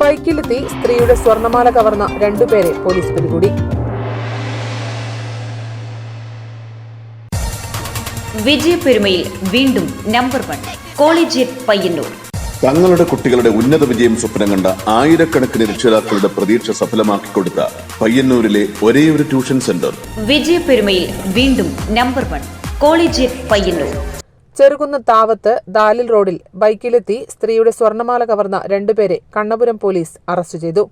ബൈക്കിലെത്തി സ്ത്രീയുടെ സ്വർണമാല കവർന്ന രണ്ടുപേരെ പോലീസ് പിടികൂടി. വിജയപ്പെരുമയിൽ വീണ്ടും നമ്പർ വൺ കോളേജിയറ്റ് പയ്യന്നൂർ. തങ്ങളുടെ കുട്ടികളുടെ ഉന്നത വിജയം സ്വപ്നം കണ്ട ആയിരക്കണക്കിന് രക്ഷിതാക്കളുടെ പ്രതീക്ഷ സഫലമാക്കി കൊടുത്ത പയ്യന്നൂരിലെ ഒരേ ഒരു ട്യൂഷൻ സെന്റർ. വിജയപ്പെരുമയിൽ വീണ്ടും നമ്പർ വൺ കോളേജിയറ്റ് പയ്യന്നൂർ. ചെറുകുന്ന താവത്ത് ദാലിൽ റോഡിൽ ബൈക്കിലെത്തി സ്ത്രീയുടെ സ്വർണമാല കവർന്ന രണ്ടുപേരെ കണ്ണപുരം പോലീസ് അറസ്റ്റ് ചെയ്തു.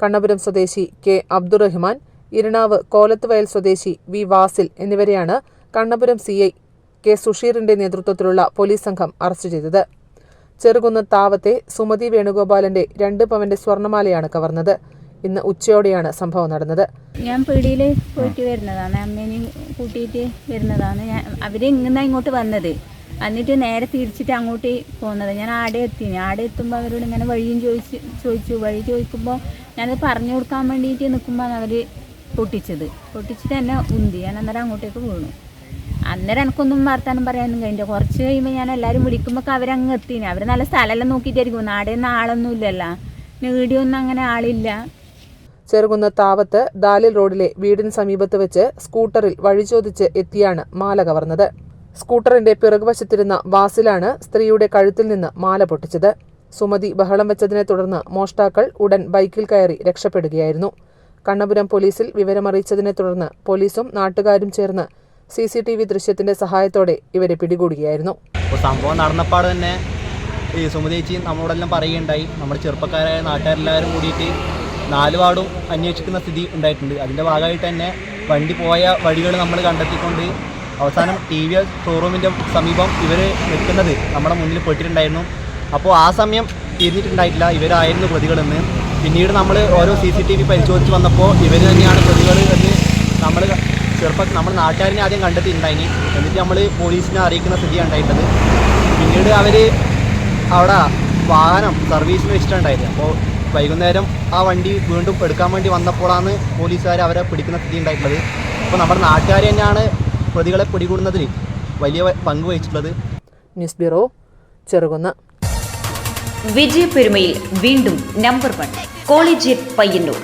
കണ്ണപുരം സ്വദേശി കെ അബ്ദുറഹ്മാൻ ഇരണാവ് കോലത്തുവയൽ സ്വദേശി വി വാസിൽ എന്നിവരെയാണ് കണ്ണപുരം സി ഐ കെ സുഷീറിന്റെ നേതൃത്വത്തിലുള്ള പോലീസ് സംഘം അറസ്റ്റ് ചെയ്തത്. ചെറുകുന്ന താവത്തെ സുമതി വേണുഗോപാലന്റെ രണ്ട് പവന്റെ സ്വർണമാലയാണ് കവർന്നത്. ഇന്ന് ഉച്ചയോടെയാണ് സംഭവം നടന്നത്. ഞാൻ പീടിയിൽ പോയിട്ട് വരുന്നതാണ്. അമ്മേനെയും കൂട്ടിയിട്ട് വരുന്നതാണ്. അവർ ഇങ്ങനെ ഇങ്ങോട്ട് വന്നത്. എന്നിട്ട് നേരെ തിരിച്ചിട്ട് അങ്ങോട്ട് പോകുന്നത് ഞാൻ ആടെ എത്തി ആടെ എത്തുമ്പോൾ അവരോട് ഇങ്ങനെ വഴിയും ചോദിച്ച് ചോദിച്ചു. വഴി ചോദിക്കുമ്പോൾ ഞാനത് പറഞ്ഞു കൊടുക്കാൻ വേണ്ടിയിട്ട് നിൽക്കുമ്പോൾ അവർ പൊട്ടിച്ചത്. പൊട്ടിച്ചിട്ട് എന്നെ ഉന്തി. ഞാൻ അന്നേരം അങ്ങോട്ടേക്ക് വീണു. അന്നേരം എനിക്കൊന്നും വർത്താനം പറയാനൊന്നും കഴിഞ്ഞില്ല കുറച്ച് കഴിയുമ്പോൾ ഞാൻ എല്ലാവരും വിളിക്കുമ്പോൾ അവരങ്ങ് എത്തിന്. അവർ നല്ല സ്ഥലമെല്ലാം നോക്കിയിട്ടായിരിക്കും. നാടെ ഒന്നും ആളൊന്നും ഇല്ലല്ലോ. വീഡിയോ ഒന്നും അങ്ങനെ ആളില്ല. ചെറുകുന്ന താവത്ത് ദാലിൽ റോഡിലെ വീടിന് സമീപത്ത് വെച്ച് സ്കൂട്ടറിൽ വഴി ചോദിച്ച് എത്തിയാണ് മാല കവർന്നത് സ്കൂട്ടറിന്റെ പിറകുവശത്തിരുന്ന വാസിലാണ് സ്ത്രീയുടെ കഴുത്തിൽ നിന്ന് മാല പൊട്ടിച്ചത്. സുമതി ബഹളം വെച്ചതിനെ തുടർന്ന് മോഷ്ടാക്കൾ ഉടൻ ബൈക്കിൽ കയറി രക്ഷപ്പെടുകയായിരുന്നു. കണ്ണപുരം പോലീസിൽ വിവരമറിയിച്ചതിനെ തുടർന്ന് പോലീസും നാട്ടുകാരും ചേർന്ന് സി സി ടി വി ദൃശ്യത്തിന്റെ സഹായത്തോടെ ഇവരെ പിടികൂടുകയായിരുന്നു. സംഭവം നടന്നപ്പാട് തന്നെ ഈ സുമതി ചേച്ചി നമ്മളോടെല്ലാം പറയുകയുണ്ടായി. നമ്മുടെ ചെറുപ്പക്കാരായ നാട്ടുകാരെല്ലാവരും കൂടിയിട്ട് നാലുപാടും അന്വേഷിക്കുന്ന സ്ഥിതി ഉണ്ടായിട്ടുണ്ട്. അതിന്റെ ഭാഗമായിട്ട് തന്നെ വണ്ടി പോയ വഴികൾ നമ്മൾ കണ്ടെത്തിക്കൊണ്ട് അവസാനം ടി വി ഷോറൂമിന്റെ സമീപം ഇവർ നിൽക്കുന്നത് നമ്മുടെ മുന്നിൽ പെട്ടിട്ടുണ്ടായിരുന്നു. അപ്പോൾ ആ സമയം തിരിഞ്ഞിട്ടുണ്ടായിട്ടില്ല. ഇവരായിരുന്നു പ്രതികളെന്ന്. പിന്നീട് നമ്മൾ ഓരോ സി സി ടി വി പരിശോധിച്ച് വന്നപ്പോൾ ഇവർ തന്നെയാണ് പ്രതികൾ എന്ന് നമ്മൾ ചെറുപ്പം നമ്മൾ നാട്ടുകാരനെ ആദ്യം കണ്ടെത്തിയിട്ടുണ്ടായിനി. എന്നിട്ട് നമ്മൾ പോലീസിനെ അറിയിക്കുന്ന സ്ഥിതിയാണ് ഉണ്ടായിട്ടത് പിന്നീട് അവർ അവിടെ വാഹനം സർവീസിന് വെച്ചിട്ടുണ്ടായത്. അപ്പോൾ വൈകുന്നേരം ആ വണ്ടി വീണ്ടും എടുക്കാൻ വേണ്ടി വന്നപ്പോഴാണ് പോലീസുകാർ അവരെ പിടിക്കുന്ന സ്ഥിതി ഉണ്ടായിട്ടുള്ളത്. അപ്പോൾ നമ്മുടെ നാട്ടുകാർ തന്നെയാണ് പ്രതികളെ പിടികൂടുന്നതിൽ വലിയ പങ്ക് വഹിച്ചിട്ടുള്ളത് ന്യൂസ് ബ്യൂറോ ചെറുകുന്ന്. വിജയപെരുമയിൽ വീണ്ടും നമ്പർ വൺ കോളേജ് പയ്യന്നൂർ.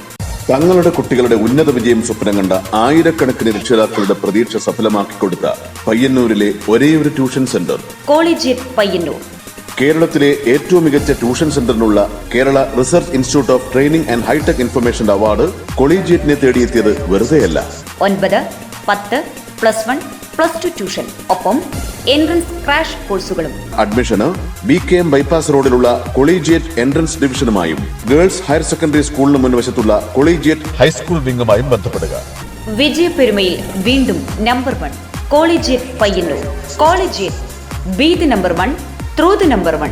തങ്ങളുടെ കുട്ടികളുടെ ഉന്നത വിജയം സ്വപ്നം കണ്ട ആയിരക്കണക്കിന് രക്ഷിതാക്കളുടെ പ്രതീക്ഷ സഫലമാക്കി കൊടുത്ത പയ്യന്നൂരിലെ ഒരേയൊരു ട്യൂഷൻ സെന്റർ. കോളേജ് പയ്യന്നൂർ. കേരളത്തിലെ ഏറ്റവും മികച്ച tuition സെന്ററിനുള്ള Kerala research institute of training and hitech information award കൊളീജിയറ്റിനെ തേടിയെത്തിയത് വെറുതെയല്ല. ഒൻപത് പത്ത് plus one plus two tuition. ഒപ്പം എൻട്രൻസ് ക്രാഷ് കോഴ്സുകളും. അഡ്മിഷന് ബി കെ എം ബൈപ്പാസ് റോഡിലുള്ള കൊളീജിയറ്റ് എൻട്രൻസ് ഡിവിഷനുമായും ഗേൾസ് ഹയർ സെക്കൻഡറി സ്കൂളിന് മുൻവശത്തുള്ള കൊളീജിയറ്റ് ഹൈസ്കൂൾ വിംഗുമായും ബന്ധപ്പെടുക. വിജയപെരുമയിൽ വീണ്ടും number one Collegiate Payyanur. Collegiate be the number one through the number one.